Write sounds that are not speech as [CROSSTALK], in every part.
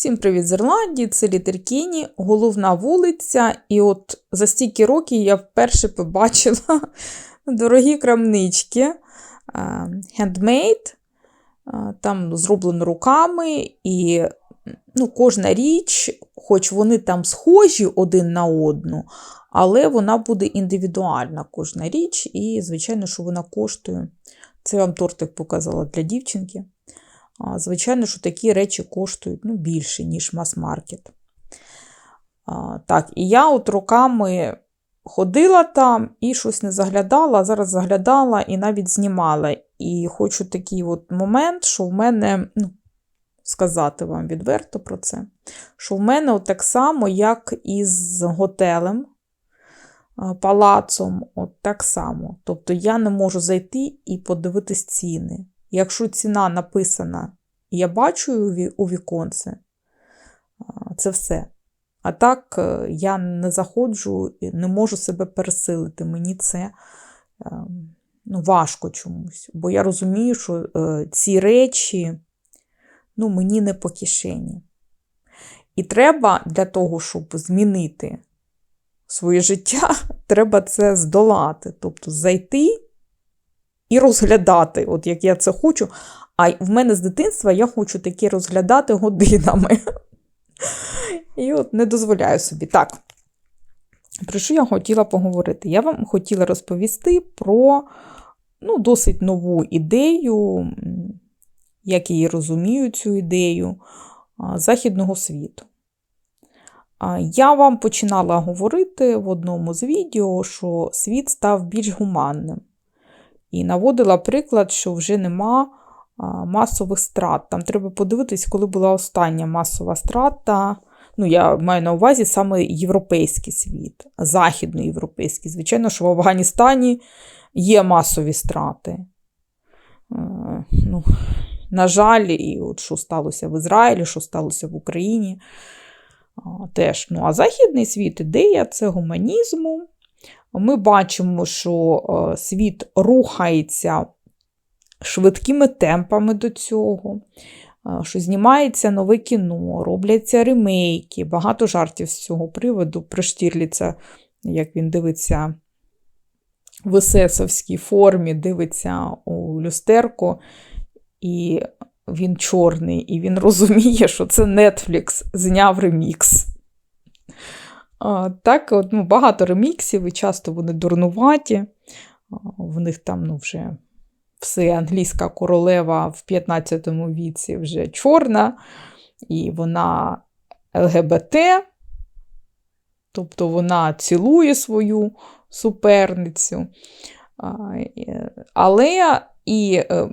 Всім привіт з Ірландії, це Літеркіні, головна вулиця. І от за стільки років я вперше побачила [LAUGHS] дорогі крамнички. Handmade, там зроблено руками, і ну, кожна річ, хоч вони там схожі один на одну, але вона буде індивідуальна кожна річ, і, звичайно, що вона коштує. Це я вам тортик показала для дівчинки. Звичайно, що такі речі коштують ну, більше, ніж мас-маркет. Так, і я от роками ходила там і щось не заглядала, а зараз заглядала і навіть знімала. І хочу такий от момент, що в мене, ну, сказати вам відверто про це, що в мене от так само, як і з готелем, палацом, от так само. Тобто я не можу зайти і подивитись ціни. Якщо ціна написана, я бачу у віконце, це все. А так е, я не заходжу, не можу себе пересилити. Мені це ем, ну, важко чомусь. Бо я розумію, що е, ці речі ну, мені не по кишені. І треба для того, щоб змінити своє життя, [LAUGHS] треба це здолати. Тобто зайти і розглядати, от як я це хочу. А в мене з дитинства я хочу таке розглядати годинами. І от не дозволяю собі. Так, про що я хотіла поговорити? Я вам хотіла розповісти про ну, досить нову ідею, як її розумію, цю ідею Західного світу. Я вам починала говорити в одному з відео, що світ став більш гуманним. І наводила приклад, що вже нема масових страт. Там треба подивитись, коли була остання масова страта. Ну, я маю на увазі саме європейський світ, західноєвропейський. Звичайно, що в Афганістані є масові страти. Е, ну, На жаль, і от що сталося в Ізраїлі, що сталося в Україні. Теж. Ну, А Західний світ ідея це гуманізму. Ми бачимо, що е, світ рухається швидкими темпами до цього, що знімається нове кіно, робляться ремейки, багато жартів з цього приводу. Про як він дивиться в есесовській формі, дивиться у люстерку, і він чорний, і він [LAUGHS] розуміє, що це Netflix зняв ремікс. Так, ну, багато реміксів, і часто вони дурнуваті. В них там ну, вже все англійська королева в 15 віці вже чорна, і вона ЛГБТ, тобто вона цілує свою суперницю. Але і е,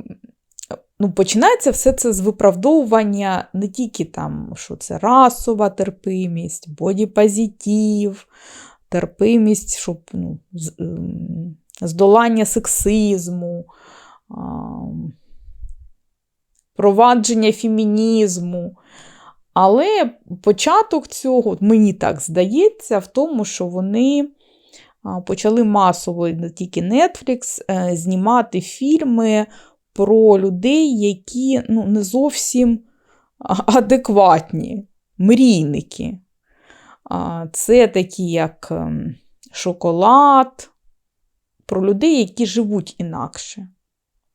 ну, починається все це з виправдовування не тільки там, що це расова терпимість, бодіпозитив, терпимість, щоб ну, ем, здолання сексизму, провадження фемінізму. Але початок цього, мені так здається, в тому, що вони почали масово не тільки Netflix е, знімати фільми про людей, які ну, не зовсім адекватні, мрійники. Це такі, як ем, шоколад, про людей, які живуть інакше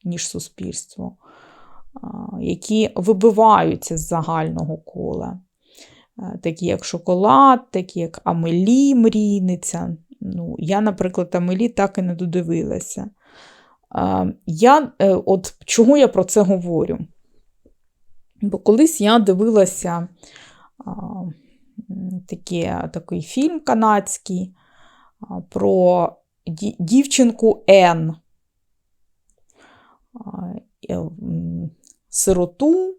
ніж суспільство, які вибиваються з загального кола. Такі, як шоколад, такі, як Амелі мрійниця. Ну, Я, наприклад, Амелі так і не додивилася. Я, е, от Чого я про це говорю? Бо колись я дивилася такі, такий фільм канадський про дівчинку Н. Е, сироту,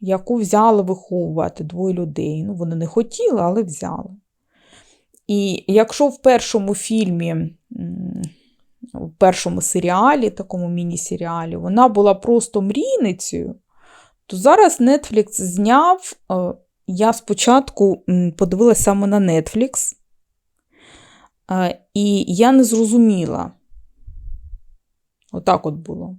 яку взяли виховувати двоє людей. Ну, Вони не хотіли, але взяли. І якщо в першому фільмі, в першому серіалі, такому міні-серіалі, вона була просто мрійницею, то зараз Netflix зняв. Е, я спочатку подивилася саме на Netflix, е, і я не зрозуміла. Отак от було.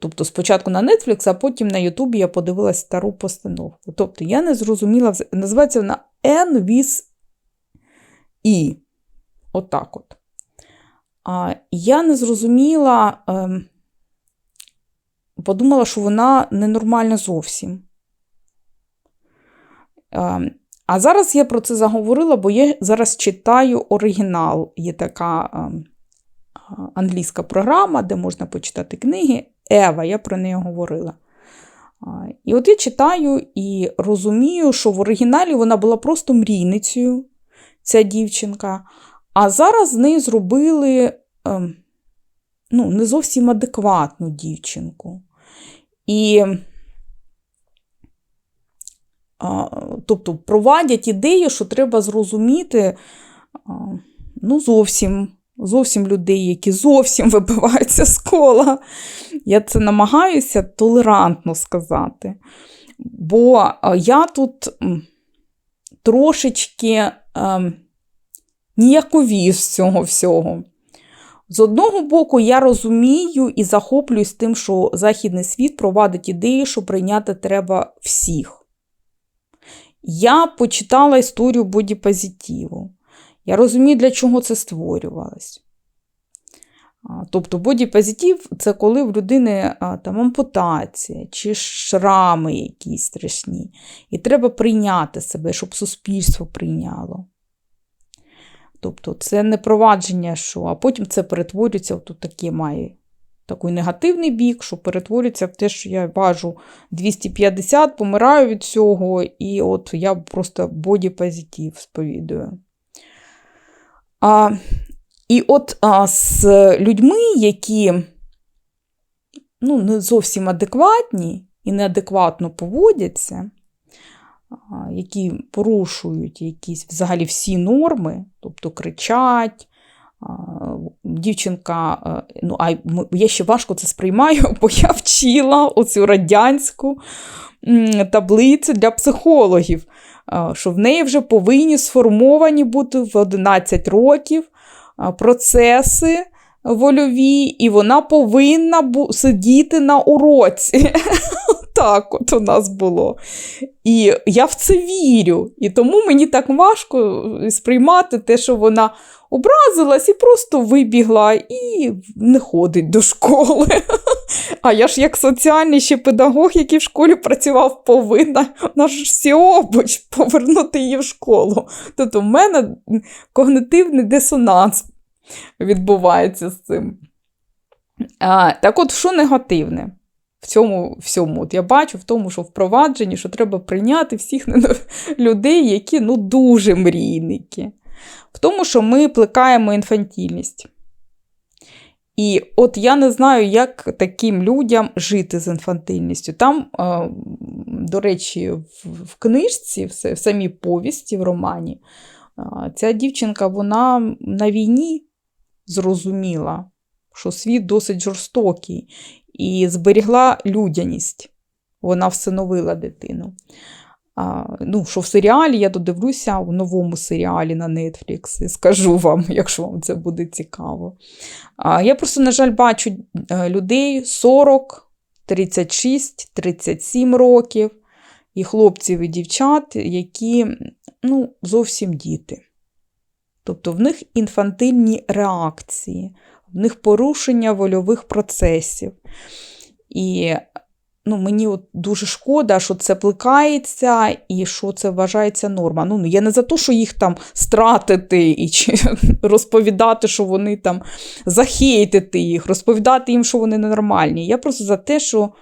Тобто спочатку на Netflix, а потім на YouTube я подивилась стару постановку. Тобто я не зрозуміла, називається вона N with E. Отак от. Я не зрозуміла, ем, подумала, що вона ненормальна зовсім. Ем, а зараз я про це заговорила, бо я зараз читаю оригінал. Є така ем, англійська програма, де можна почитати книги. Ева, я про неї говорила. І от я читаю і розумію, що в оригіналі вона була просто мрійницею, ця дівчинка. А зараз з неї зробили ем, ну, не зовсім адекватну дівчинку. І, тобто, провадять ідею, що треба зрозуміти ну, зовсім, зовсім людей, які зовсім [LAUGHS] вибиваються з кола. Я це намагаюся толерантно сказати. Бо я тут трошечки ем, ніяковію з цього всього. З одного боку, я розумію і захоплююсь тим, що Західний світ провадить ідею, що прийняти треба всіх. Я почитала історію бодіпозитиву. Я розумію, для чого це створювалось. Тобто бодіпозитив – це коли в людини там, ампутація чи шрами якісь страшні. І треба прийняти себе, щоб суспільство прийняло. Тобто це не провадження, що, а потім це перетворюється, тут таке має такий негативний бік, що перетворюється в те, що я важу 250, помираю від цього, і от я просто бодіпозитив сповідую. А, і от а, з людьми, які ну, не зовсім адекватні і неадекватно поводяться, які порушують якісь взагалі всі норми, тобто кричать. Дівчинка, ну, а я ще важко це сприймаю, [LAUGHS] бо я вчила оцю радянську таблицю для психологів, що в неї вже повинні сформовані бути в 11 років процеси вольові, і вона повинна сидіти на уроці. [LAUGHS] Так от у нас було. І я в це вірю. І тому мені так важко сприймати те, що вона образилась і просто вибігла і не ходить до школи. [LAUGHS] А я ж як соціальний ще педагог, який в школі працював, повинна на ж всі повернути її в школу. Тобто в мене когнитивний дисонанс відбувається з цим. А, так от, що негативне? Цьому всьому от я бачу в тому, що впровадженні, що треба прийняти всіх людей, які ну, дуже мрійники. В тому, що ми плекаємо інфантільність. І от я не знаю, як таким людям жити з інфантильністю. Там, до речі, в, книжці, в, самій повісті, в романі, ця дівчинка вона на війні зрозуміла, що світ досить жорстокий, і зберігла людяність. Вона всиновила дитину. А, ну, що в серіалі я додивлюся в новому серіалі на Netflix і скажу вам, [LAUGHS] якщо вам це буде цікаво. А, я просто, на жаль, бачу е, людей 40, 36, 37 років, і хлопців, і дівчат, які ну, зовсім діти. Тобто в них інфантильні реакції, в них порушення вольових процесів. І ну, мені от дуже шкода, що це плекається і що це вважається норма. Ну, я не за те, що їх там стратити і чи [LAUGHS] розповідати, що вони там захейтити їх, розповідати їм, що вони ненормальні. Я просто за те, що,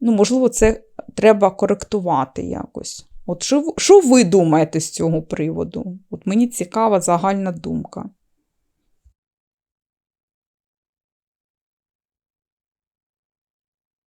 ну, можливо, це треба коректувати якось. От що, що ви думаєте з цього приводу? От мені цікава загальна думка.